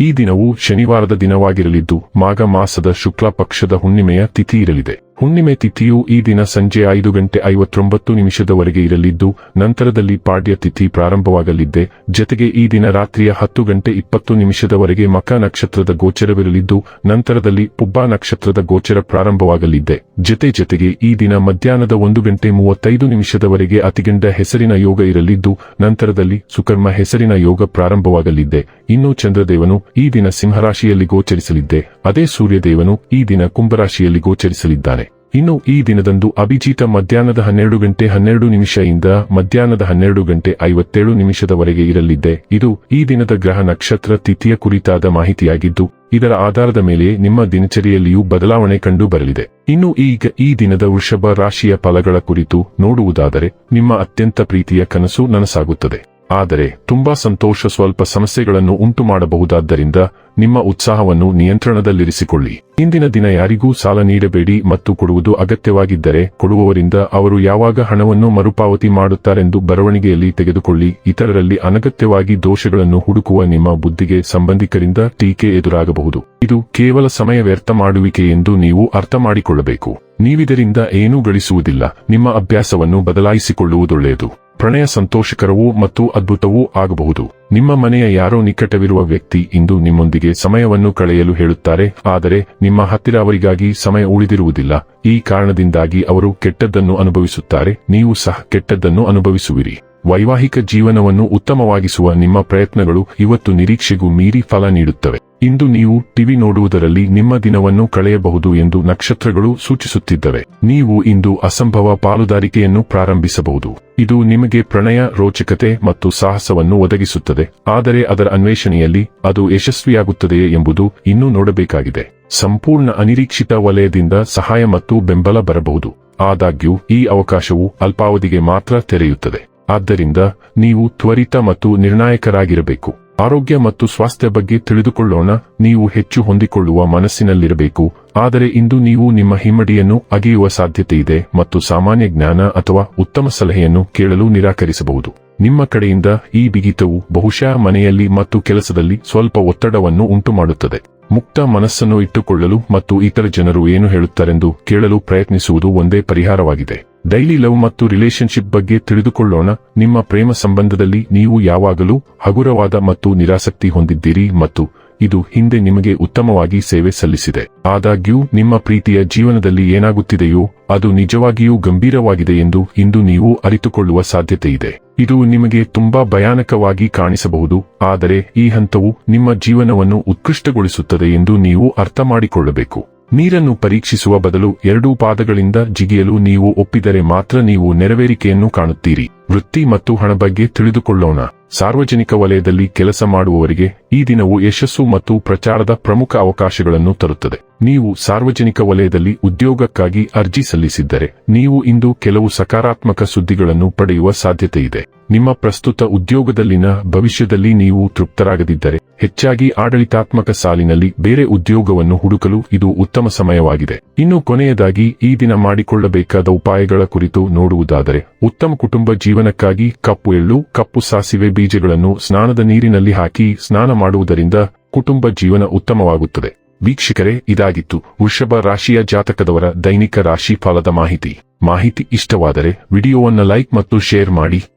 ಈ ದಿನವು ಶನಿವಾರದ ದಿನವಾಗಿರಲಿದ್ದು ಮಾಘ ಮಾಸದ ಶುಕ್ಲ ಪಕ್ಷದ ಹುಣ್ಣಿಮೆಯ ತಿಥಿ ಇರಲಿದೆ. ಹುಣ್ಣಿಮೆ ತಿಥಿಯು ಈ ದಿನ ಸಂಜೆ ಐದು ಗಂಟೆ ಐವತ್ತೊಂಬತ್ತು ನಿಮಿಷದವರೆಗೆ ಇರಲಿದ್ದು, ನಂತರದಲ್ಲಿ ಪಾಡ್ಯ ತಿಥಿ ಪ್ರಾರಂಭವಾಗಲಿದ್ದೆ. ಜತೆಗೆ ಈ ದಿನ ರಾತ್ರಿಯ ಹತ್ತು ಗಂಟೆ ಇಪ್ಪತ್ತು ನಿಮಿಷದವರೆಗೆ ಮಕ ನಕ್ಷತ್ರದ ಗೋಚರವಿರಲಿದ್ದು, ನಂತರದಲ್ಲಿ ಪುಬ್ಬಾ ನಕ್ಷತ್ರದ ಗೋಚರ ಪ್ರಾರಂಭವಾಗಲಿದ್ದೆ. ಜತೆ ಜತೆಗೆ ಈ ದಿನ ಮಧ್ಯಾಹ್ನದ ಒಂದು ಗಂಟೆ ಮೂವತ್ತೈದು ನಿಮಿಷದವರೆಗೆ ಅತಿಗಂಡ ಹೆಸರಿನ ಯೋಗ ಇರಲಿದ್ದು, ನಂತರದಲ್ಲಿ ಸುಕರ್ಮ ಹೆಸರಿನ ಯೋಗ ಪ್ರಾರಂಭವಾಗಲಿದ್ದೆ. ಇನ್ನು ಚಂದ್ರದೇವನು ಈ ದಿನ ಸಿಂಹರಾಶಿಯಲ್ಲಿ ಗೋಚರಿಸಲಿದ್ದೆ. ಅದೇ ಸೂರ್ಯದೇವನು ಈ ದಿನ ಕುಂಭರಾಶಿಯಲ್ಲಿ ಗೋಚರಿಸಲಿದ್ದಾನೆ. ಇನ್ನು ಈ ದಿನದಂದು ಅಭಿಜಿತ ಮಧ್ಯಾಹ್ನದ ಹನ್ನೆರಡು ಗಂಟೆ ಹನ್ನೆರಡು ನಿಮಿಷದಿಂದ ಮಧ್ಯಾಹ್ನದ ಹನ್ನೆರಡು ಗಂಟೆ ಐವತ್ತೇಳು ನಿಮಿಷದವರೆಗೆ ಇರಲಿದ್ದೆ. ಇದು ಈ ದಿನದ ಗ್ರಹ ನಕ್ಷತ್ರ ತಿಥಿಯ ಕುರಿತಾದ ಮಾಹಿತಿಯಾಗಿದ್ದು, ಇದರ ಆಧಾರದ ಮೇಲೆ ನಿಮ್ಮ ದಿನಚರಿಯಲ್ಲಿಯೂ ಬದಲಾವಣೆ ಕಂಡು ಬರಲಿದೆ. ಇನ್ನು ಈಗ ಈ ದಿನದ ವೃಷಭ ರಾಶಿಯ ಫಲಗಳ ಕುರಿತು ನೋಡುವುದಾದರೆ, ನಿಮ್ಮ ಅತ್ಯಂತ ಪ್ರೀತಿಯ ಕನಸು ನನಸಾಗುತ್ತದೆ. ಆದರೆ ತುಂಬಾ ಸಂತೋಷ ಸ್ವಲ್ಪ ಸಮಸ್ಯೆಗಳನ್ನು ಉಂಟು ಮಾಡಬಹುದಾದ್ದರಿಂದ ನಿಮ್ಮ ಉತ್ಸಾಹವನ್ನು ನಿಯಂತ್ರಣದಲ್ಲಿರಿಸಿಕೊಳ್ಳಿ. ಇಂದಿನ ದಿನ ಯಾರಿಗೂ ಸಾಲ ನೀಡಬೇಡಿ ಮತ್ತು ಕೊಡುವುದು ಅಗತ್ಯವಾಗಿದ್ದರೆ ಕೊಡುವವರಿಂದ ಅವರು ಯಾವಾಗ ಹಣವನ್ನು ಮರುಪಾವತಿ ಮಾಡುತ್ತಾರೆಂದು ಬರವಣಿಗೆಯಲ್ಲಿ ತೆಗೆದುಕೊಳ್ಳಿ. ಇತರರಲ್ಲಿ ಅನಗತ್ಯವಾಗಿ ದೋಷಗಳನ್ನು ಹುಡುಕುವ ನಿಮ್ಮ ಬುದ್ಧಿಗೆ ಸಂಬಂಧಿಕರಿಂದ ಟೀಕೆ ಎದುರಾಗಬಹುದು. ಇದು ಕೇವಲ ಸಮಯ ವ್ಯರ್ಥ ಮಾಡುವಿಕೆ ಎಂದು ನೀವು ಅರ್ಥ ಮಾಡಿಕೊಳ್ಳಬೇಕು. ನೀವಿದರಿಂದ ಏನೂ ಗಳಿಸುವುದಿಲ್ಲ. ನಿಮ್ಮ ಅಭ್ಯಾಸವನ್ನು ಬದಲಾಯಿಸಿಕೊಳ್ಳುವುದೊಳ್ಳೆಯದು. ಪ್ರಣಯ ಸಂತೋಷಕರವೂ ಮತ್ತು ಅದ್ಭುತವೂ ಆಗಬಹುದು. ನಿಮ್ಮ ಮನೆಯ ಯಾರೋ ನಿಕಟವಿರುವ ವ್ಯಕ್ತಿ ಇಂದು ನಿಮ್ಮೊಂದಿಗೆ ಸಮಯವನ್ನು ಕಳೆಯಲು ಹೇಳುತ್ತಾರೆ, ಆದರೆ ನಿಮ್ಮ ಹತ್ತಿರ ಅವರಿಗಾಗಿ ಸಮಯ ಉಳಿದಿರುವುದಿಲ್ಲ. ಈ ಕಾರಣದಿಂದಾಗಿ ಅವರು ಕೆಟ್ಟದ್ದನ್ನು ಅನುಭವಿಸುತ್ತಾರೆ, ನೀವು ಸಹ ಕೆಟ್ಟದ್ದನ್ನು ಅನುಭವಿಸುವಿರಿ. ವೈವಾಹಿಕ ಜೀವನವನ್ನು ಉತ್ತಮವಾಗಿಸುವ ನಿಮ್ಮ ಪ್ರಯತ್ನಗಳು ಇವತ್ತು ನಿರೀಕ್ಷೆಗೂ ಮೀರಿ ಫಲ ನೀಡುತ್ತವೆ. ಇಂದು ನೀವು ಟಿವಿ ನೋಡುವುದರಲ್ಲಿ ನಿಮ್ಮ ದಿನವನ್ನು ಕಳೆಯಬಹುದು ಎಂದು ನಕ್ಷತ್ರಗಳು ಸೂಚಿಸುತ್ತಿದ್ದವೆ. ನೀವು ಇಂದು ಅಸಂಭವ ಪಾಲುದಾರಿಕೆಯನ್ನು ಪ್ರಾರಂಭಿಸಬಹುದು. ಇದು ನಿಮಗೆ ಪ್ರಣಯ, ರೋಚಕತೆ ಮತ್ತು ಸಾಹಸವನ್ನು ಒದಗಿಸುತ್ತದೆ. ಆದರೆ ಅದರ ಅನ್ವೇಷಣೆಯಲ್ಲಿ ಅದು ಯಶಸ್ವಿಯಾಗುತ್ತದೆಯೇ ಎಂಬುದು ಇನ್ನೂ ನೋಡಬೇಕಾಗಿದೆ. ಸಂಪೂರ್ಣ ಅನಿರೀಕ್ಷಿತ ವಲಯದಿಂದ ಸಹಾಯ ಮತ್ತು ಬೆಂಬಲ ಬರಬಹುದು. ಆದಾಗ್ಯೂ, ಈ ಅವಕಾಶವು ಅಲ್ಪಾವಧಿಗೆ ಮಾತ್ರ ತೆರೆಯುತ್ತದೆ. ಆದ್ದರಿಂದ ನೀವು ತ್ವರಿತ ಮತ್ತು ನಿರ್ಣಾಯಕರಾಗಿರಬೇಕು. ಆರೋಗ್ಯ ಮತ್ತು ಸ್ವಾಸ್ಥ್ಯ ಬಗ್ಗೆ ತಿಳಿದುಕೊಳ್ಳೋಣ, ನೀವು ಹೆಚ್ಚು ಹೊಂದಿಕೊಳ್ಳುವ ಮನಸ್ಸಿನಲ್ಲಿರಬೇಕು, ಆದರೆ ಇಂದು ನೀವು ನಿಮ್ಮ ಹಿಮ್ಮಡಿಯನ್ನು ಅಗೆಯುವ ಸಾಧ್ಯತೆಯಿದೆ ಮತ್ತು ಸಾಮಾನ್ಯ ಜ್ಞಾನ ಅಥವಾ ಉತ್ತಮ ಸಲಹೆಯನ್ನು ಕೇಳಲು ನಿರಾಕರಿಸಬಹುದು. ನಿಮ್ಮ ಕಡೆಯಿಂದ ಈ ಬಿಗಿತವು ಬಹುಶಃ ಮನೆಯಲ್ಲಿ ಮತ್ತು ಕೆಲಸದಲ್ಲಿ ಸ್ವಲ್ಪ ಒತ್ತಡವನ್ನು ಉಂಟುಮಾಡುತ್ತದೆ. ಮುಕ್ತ ಮನಸ್ಸನ್ನು ಇಟ್ಟುಕೊಳ್ಳಲು ಮತ್ತು ಇತರ ಜನರು ಏನು ಹೇಳುತ್ತಾರೆಂದು ಕೇಳಲು ಪ್ರಯತ್ನಿಸುವುದು ಒಂದೇ ಪರಿಹಾರವಾಗಿದೆ. ಡೈಲಿ ಲವ್ ಮತ್ತು ರಿಲೇಶನ್ಶಿಪ್ ಬಗ್ಗೆ ತಿಳಿದುಕೊಳ್ಳೋಣ. ನಿಮ್ಮ ಪ್ರೇಮ ಸಂಬಂಧದಲ್ಲಿ ನೀವು ಯಾವಾಗಲೂ ಹಗುರವಾದ ಮತ್ತು ನಿರಾಸಕ್ತಿ ಹೊಂದಿದ್ದೀರಿ ಮತ್ತು ಇದು ಹಿಂದೆ ನಿಮಗೆ ಉತ್ತಮವಾಗಿ ಸೇವೆ ಸಲ್ಲಿಸಿದೆ. ಆದಾಗ್ಯೂ, ನಿಮ್ಮ ಪ್ರೀತಿಯ ಜೀವನದಲ್ಲಿ ಏನಾಗುತ್ತಿದೆಯೋ, ಅದು ನಿಜವಾಗಿಯೂ ಗಂಭೀರವಾಗಿದೆ ಎಂದು ಇಂದು ನೀವು ಅರಿತುಕೊಳ್ಳುವ ಸಾಧ್ಯತೆಯಿದೆ. ಇದು ನಿಮಗೆ ತುಂಬಾ ಭಯಾನಕವಾಗಿ ಕಾಣಿಸಬಹುದು, ಆದರೆ ಈ ಹಂತವು ನಿಮ್ಮ ಜೀವನವನ್ನು ಉತ್ಕೃಷ್ಟಗೊಳಿಸುತ್ತದೆ ಎಂದು ನೀವು ಅರ್ಥ ಮಾಡಿಕೊಳ್ಳಬೇಕು ನೀರನ್ನು ಪರೀಕ್ಷಿಸುವ ಬದಲು ಎರಡೂ ಪಾದಗಳಿಂದ ಜಿಗಿಯಲು ನೀವು ಒಪ್ಪಿದರೆ ಮಾತ್ರ ನೀವು ನೆರವೇರಿಕೆಯನ್ನು ಕಾಣುತ್ತೀರಿ. ವೃತ್ತಿ ಮತ್ತು ಹಣ ಬಗ್ಗೆ ತಿಳಿದುಕೊಳ್ಳೋಣ. ಸಾರ್ವಜನಿಕ ವಲಯದಲ್ಲಿ ಕೆಲಸ ಮಾಡುವವರಿಗೆ ಈ ದಿನವು ಯಶಸ್ಸು ಮತ್ತು ಪ್ರಚಾರದ ಪ್ರಮುಖ ಅವಕಾಶಗಳನ್ನು ತರುತ್ತದೆ. ನೀವು ಸಾರ್ವಜನಿಕ ವಲಯದಲ್ಲಿ ಉದ್ಯೋಗಕ್ಕಾಗಿ ಅರ್ಜಿ ಸಲ್ಲಿಸಿದ್ದರೆ, ನೀವು ಇಂದು ಕೆಲವು ಸಕಾರಾತ್ಮಕ ಸುದ್ದಿಗಳನ್ನು ಪಡೆಯುವ ಸಾಧ್ಯತೆಯಿದೆ. ನಿಮ್ಮ ಪ್ರಸ್ತುತ ಉದ್ಯೋಗದಲ್ಲಿನ ಭವಿಷ್ಯದಲ್ಲಿ ನೀವು ತೃಪ್ತರಾಗದಿದ್ದರೆ, ಹೆಚ್ಚಾಗಿ ಆಡಳಿತಾತ್ಮಕ ಸಾಲಿನಲ್ಲಿ ಬೇರೆ ಉದ್ಯೋಗವನ್ನು ಹುಡುಕಲು ಇದು ಉತ್ತಮ ಸಮಯವಾಗಿದೆ. ಇನ್ನು ಕೊನೆಯದಾಗಿ, ಈ ದಿನ ಮಾಡಿಕೊಳ್ಳಬೇಕಾದ ಉಪಾಯಗಳ ಕುರಿತು ನೋಡುವುದಾದರೆ, ಉತ್ತಮ ಕುಟುಂಬ ಜೀವನಕ್ಕಾಗಿ ಕಪ್ಪು ಎಳ್ಳು, ಕಪ್ಪು ಸಾಸಿವೆ ಬೀಜಗಳನ್ನು ಸ್ನಾನದ ನೀರಿನಲ್ಲಿ ಹಾಕಿ ಸ್ನಾನ ಮಾಡುವುದರಿಂದ ಕುಟುಂಬ ಜೀವನ ಉತ್ತಮವಾಗುತ್ತದೆ. ವೀಕ್ಷಕರೇ, ಇದಾಗಿತ್ತು ವೃಷಭ ರಾಶಿಯ ಜಾತಕದವರ ದೈನಿಕ ರಾಶಿ ಫಲದ ಮಾಹಿತಿ. ಮಾಹಿತಿ ಇಷ್ಟವಾದರೆ, ವಿಡಿಯೋವನ್ನು ಲೈಕ್ ಮತ್ತು ಶೇರ್ ಮಾಡಿ.